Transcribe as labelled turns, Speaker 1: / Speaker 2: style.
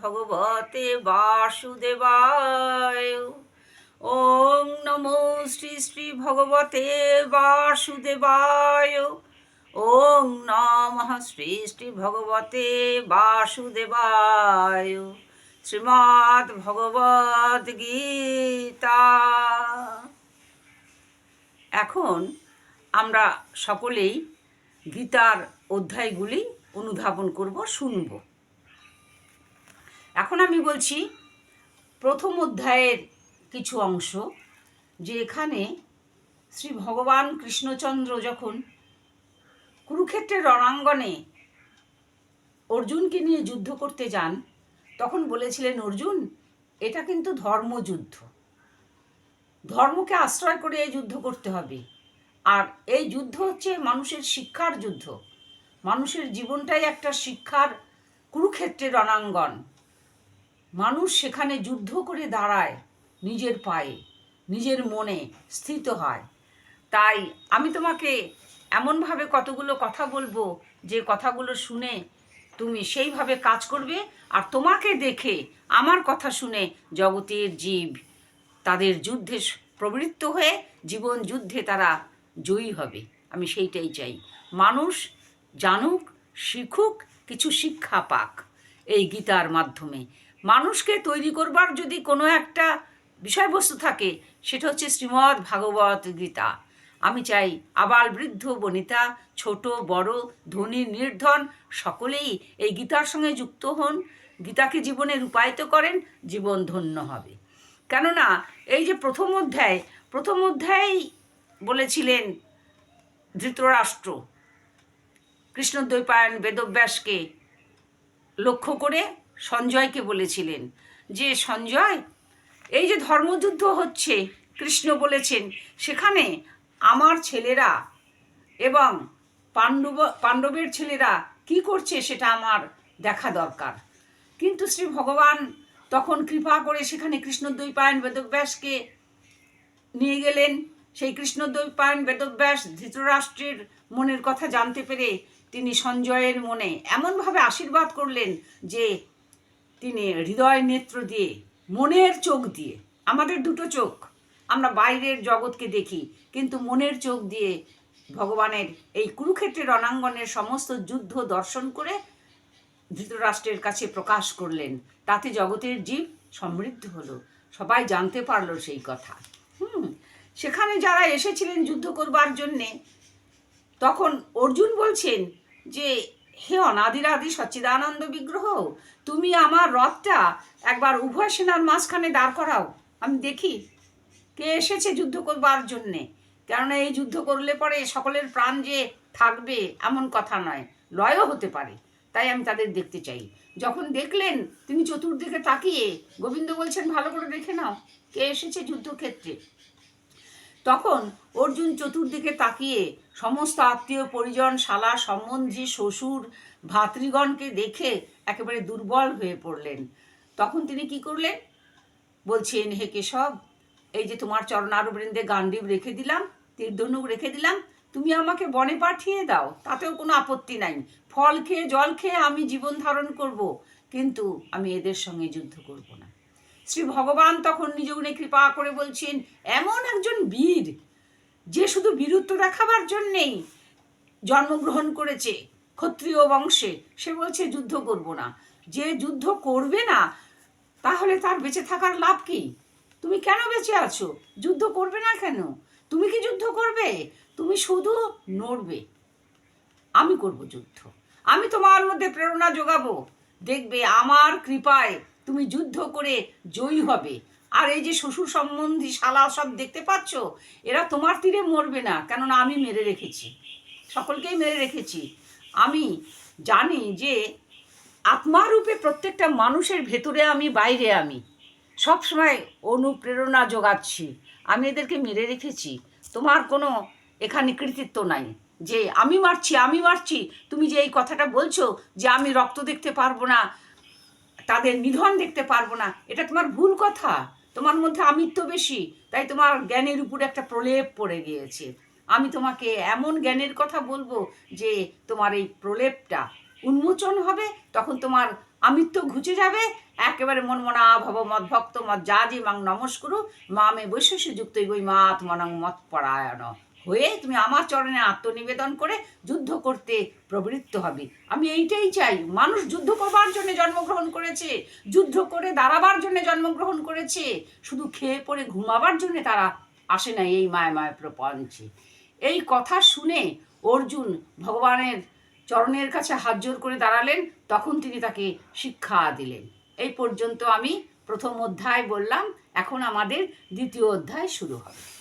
Speaker 1: ভগবতে বাসুদেবায়। ওং নমো শ্রী শ্রী ভগবতে বাসুদেবায়। ওং নমঃ শ্রী শ্রী ভগবতে বাসুদেবায়। শ্রীমদ্ ভগবদ গীতা। এখন আমরা সকলেই গীতার অধ্যায়গুলি অনুধাবন করব, শুনব। এখন আমি বলছি প্রথম অধ্যায়ের কিছু অংশ, যে এখানে শ্রী ভগবান কৃষ্ণচন্দ্র যখন কুরুক্ষেত্রের রণাঙ্গনে অর্জুনকে নিয়ে যুদ্ধ করতে যান, তখন বলেছিলেন, অর্জুন, এটা কিন্তু ধর্মযুদ্ধ। ধর্মকে আশ্রয় করে এই যুদ্ধ করতে হবে। আর এই যুদ্ধ হচ্ছে মানুষের শিক্ষার যুদ্ধ। মানুষের জীবনটাই একটা শিক্ষার কুরুক্ষেত্রের রণাঙ্গন। মানুষ সেখানে যুদ্ধ করে দাঁড়ায়, নিজের পায়ে, নিজের মনে স্থিত হয়। তাই আমি তোমাকে এমনভাবে কতগুলো কথা বলব, যে কথাগুলো শুনে তুমি সেইভাবে কাজ করবে আর তোমাকে দেখে আমার কথা শুনে জগতের জীব তাদের যুদ্ধে প্রবৃত্ত হয়ে জীবন যুদ্ধে তারা জয়ী হবে। আমি সেইটাই চাই। মানুষ জানুক, শিখুক, কিছু শিক্ষা পাক। এই গীতার মাধ্যমে মানুষকে তৈরি করবার যদি কোনো একটা বিষয়বস্তু থাকে, সেটা হচ্ছে শ্রীমদ্ ভাগবত গীতা। আমি চাই আবাল বৃদ্ধ, বনিতা, ছোট, বড়, ধনী, নির্ধন সকলেই এই গীতার সঙ্গে যুক্ত হন, গীতাকে জীবনে রূপায়িত করেন, জীবন ধন্য হবে। কেননা এই যে প্রথম অধ্যায় প্রথম অধ্যায় বলেছিলেন ধৃতরাষ্ট্র, কৃষ্ণদ্বৈপায়ন বেদব্যাসকে লক্ষ্য করে সঞ্জয়কে বলেছিলেন। যে, সঞ্জয়, এই যে ধর্মযুদ্ধ হচ্ছে, কৃষ্ণ বলেছেন, সেখানে আমার ছেলেরা এবং পাণ্ডব, পাণ্ডবের ছেলেরা কি করছে সেটা আমার দেখা দরকার। কিন্তু শ্রী ভগবান তখন কৃপা করে সেখানে কৃষ্ণদ্বৈপায়ন বেদব্যাসকে নিয়ে গেলেন। সেই কৃষ্ণদ্বৈপায়ন বেদব্যাস ধৃতরাষ্ট্রের মনের কথা জানতে পেরে তিনি সঞ্জয়ের মনে এমনভাবে আশীর্বাদ করলেন যে তিনি হৃদয় নেত্র দিয়ে, মনের চোখ দিয়ে, আমাদের দুটো চোখ, আমরা বাইরের জগৎকে দেখি, কিন্তু মনের চোখ দিয়ে ভগবানের এই কুরুক্ষেত্রের রণাঙ্গনের সমস্ত যুদ্ধ দর্শন করে ধৃতরাষ্ট্রের কাছে প্রকাশ করলেন। তাতে জগতের জীব সমৃদ্ধ হলো। সবাই জানতে পারল সেই কথা। হুম, সেখানে যারা এসেছিলেন যুদ্ধ করবার জন্যে, তখন অর্জুন বলছেন যে হে অনাদিরাদি সচ্চিদানন্দ বিগ্রহ, তুমি আমার রথটা একবার উভয় সেনার মাঝখানে দাঁড় করাও। আমি দেখি কে এসেছে যুদ্ধ করবার জন্যে। কেননা এই যুদ্ধ করলে পরে সকলের প্রাণ যে থাকবে এমন কথা নয়, লয়ও হতে পারে। তাই আমি তাদের দেখতে চাই। যখন দেখলেন, তিনি চতুর্দিকে তাকিয়ে গোবিন্দ বলছেন, ভালো করে দেখে নাও, কে এসেছে যুদ্ধক্ষেত্রে? তখন অর্জুন চতুর্দিকে তাকিয়ে সমস্ত আত্মীয় পরিজন, শালা, সম্বন্ধী, শ্বশুর, ভাতৃগণকে দেখে একেবারে দুর্বল হয়ে পড়লেন। তখন তিনি কি করলেন? বলছেন হে কেশব, এই যে তোমার চরণারবৃন্দে গান্ডীব রেখে দিলাম, তীর্ধনুক রেখে দিলাম, তুমি আমাকে বনে পাঠিয়ে দাও, তাতেও কোনো আপত্তি নাই। ফল খেয়ে, জল খেয়ে আমি জীবন ধারণ করব, কিন্তু আমি এদের সঙ্গে যুদ্ধ করব না। শ্রী ভগবান তখন নিজ গুণে কৃপা করে বলছেন, এমন একজন বীর যে শুধু বীরত্ব দেখাবার জন্যেই জন্মগ্রহণ করেছে ক্ষত্রিয় বংশে, সে বলছে, যুদ্ধ করব না। যে যুদ্ধ করবে না, তাহলে তার বেঁচে থাকার লাভ কি? তুমি কেন বেঁচে আছো? যুদ্ধ করবে না কেন? তুমি কি যুদ্ধ করবে? তুমি শুধু নড়বে। আমি করব যুদ্ধ। আমি তোমার মধ্যে প্রেরণা যোগাবো। দেখবে আমার কৃপায় তুমি যুদ্ধ করে জয়ী হবে। আর এই যে শ্বশুর সম্বন্ধী শালা সব দেখতে পাচ্ছ, এরা তোমার তীরে মরবে না, কেননা আমি মেরে রেখেছি। সকলকেই মেরে রেখেছি। আমি জানি যে আত্মারূপে প্রত্যেকটা মানুষের ভেতরে আমি, বাইরে আমি। সব সময় অনুপ্রেরণা যোগাচ্ছি। আমি এদেরকে মেরে রেখেছি। তোমার কোনো এখানে কৃতিত্ব নাই যে আমি মারছি আমি মারছি। তুমি যে এই কথাটা বলছো যে আমি রক্ত দেখতে পারব না, তাদের নিধন দেখতে পারব না, এটা তোমার ভুল কথা। তোমার মধ্যে আমিত্ব বেশি, তাই তোমার জ্ঞানের উপরে একটা প্রলেপ পড়ে গিয়েছে। আমি তোমাকে এমন জ্ঞানের কথা বলব যে তোমার এই প্রলেপটা উন্মোচন হবে, তখন তোমার আমিত্ব ঘুচে যাবে। একেবারে মন মনমনা ভব মদ ভক্ত মদ যা যে মাং নমস্কুরু, মা মে বৈশ্য যুক্ত গই মা মনাং মত পরায়ণ হয়ে তুমি আমার চরণে আত্মনিবেদন করে যুদ্ধ করতে প্রবৃত্ত হবে। আমি এইটাই চাই। মানুষ যুদ্ধ করবার জন্য জন্মগ্রহণ করেছে, যুদ্ধ করে দাঁড়াবার জন্য জন্মগ্রহণ করেছে, শুধু খেয়ে পড়ে ঘুমাবার জন্য তারা আসে না এই মায় মায় প্রপঞ্চে। এই কথা শুনে অর্জুন ভগবানের চরণের কাছে হাত জোর করে দাঁড়ালেন, তখন তিনি তাকে শিক্ষা দিলেন। এই পর্যন্ত আমি প্রথম অধ্যায় বললাম, এখন আমাদের দ্বিতীয় অধ্যায় শুরু হবে।